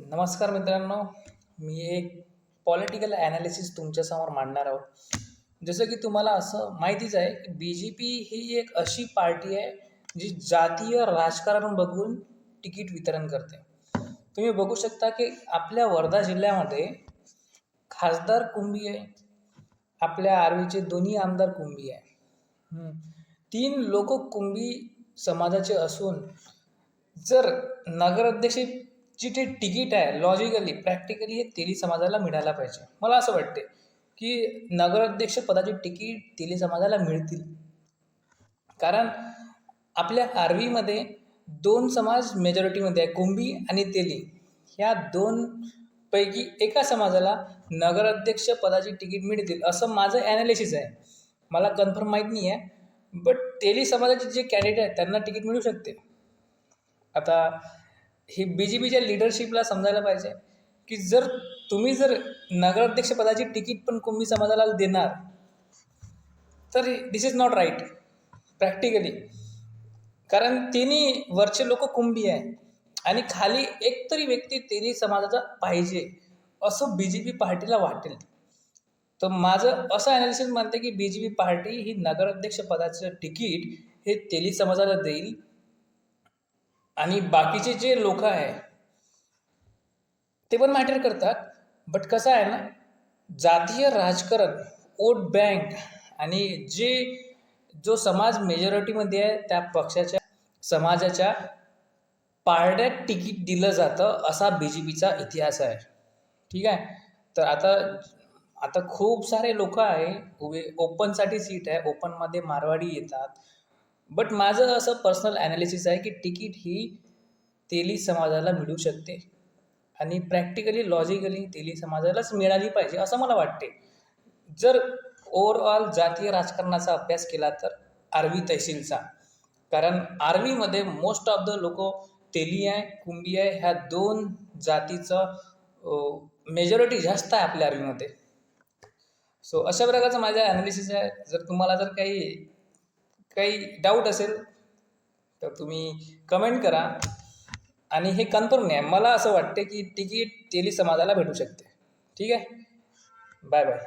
नमस्कार मित्रांनो मी एक पॉलिटिकल ॲनालिसिस तुमच्यासमोर मांडणार आहोत. जसं की तुम्हाला असं माहितीच आहे की बी जे पी ही एक अशी पार्टी आहे जी जातीय राजकारण बघून तिकीट वितरण करते. तुम्ही बघू शकता की आपल्या वर्धा जिल्ह्यामध्ये खासदार कुंभी आहे आपल्या आर्वीचे दोन्ही आमदार कुंभी आहे. तीन लोक कुंभी समाजाचे असून जर नगराध्यक्ष जे तिकीट आहे लॉजिकली प्रॅक्टिकली हे तेली समाजाला मिळायला पाहिजे. मला असं वाटते की नगराध्यक्ष पदाची तिकीट तेली समाजाला मिळतील. कारण आपल्या आर्वीमध्ये दोन समाज मेजॉरिटीमध्ये आहे कुंभी आणि तेली. ह्या दोन पैकी एका समाजाला नगराध्यक्ष पदाची तिकीट मिळतील असं माझं ॲनालिसिस आहे. मला कन्फर्म माहीत नाही आहे बट तेली समाजाचे जे कॅन्डिडेट आहेत त्यांना तिकीट मिळू शकते. आता हे बी जे पीच्या लिडरशिपला समजायला पाहिजे की जर तुम्ही जर नगराध्यक्षपदाची तिकीट पण कुंभी समाजाला देणार तर this is not right practically कारण तिन्ही वरचे लोक कुंभी आहे आणि खाली एक तरी व्यक्ती तेली समाजाचा पाहिजे असं बी जे पी पार्टीला वाटेल. तर माझं असं ॲनालिसिस म्हणते की बी जे पी पार्टी ही नगराध्यक्षपदाचं तिकीट हे तेली समाजाला देईल आणि बाकीचे जे लोक आहे ते पण मॅटर करतात. बट कसं आहे ना जातीय राजकारण वोट बँक आणि जे जो समाज मेजॉरिटीमध्ये आहे त्या पक्षाच्या समाजाच्या पारड्यात तिकीट दिलं जातं असा बी जे पीचा इतिहास आहे. ठीक आहे? तर आता आता खूप सारे लोक आहे उभे ओपनसाठी सीट आहे ओपनमध्ये मारवाडी येतात बट माझं असं पर्सनल ॲनालिसिस आहे की तिकीट ही तेली समाजाला मिळू शकते. आणि प्रॅक्टिकली लॉजिकली तेली समाजालाच मिळाली पाहिजे असं मला वाटते. जर ओव्हरऑल जातीय राजकारणाचा अभ्यास केला तर आर्वी तहसीलचा. कारण आर्वीमध्ये मोस्ट ऑफ द लोक तेली आहे कुंभी आहे ह्या दोन जातीचं मेजॉरिटी जास्त आहे आपल्या आर्वीमध्ये. सो अशा प्रकारचं माझं ॲनालिसिस आहे. जर तुम्हाला जर काही काही डाऊट असेल तर तुम्ही कमेंट करा. आणि हे कन्फर्म नाही. आहे मला असं वाटते की तिकीट तेली समाजाला भेटू शकते. ठीक आहे? Bye bye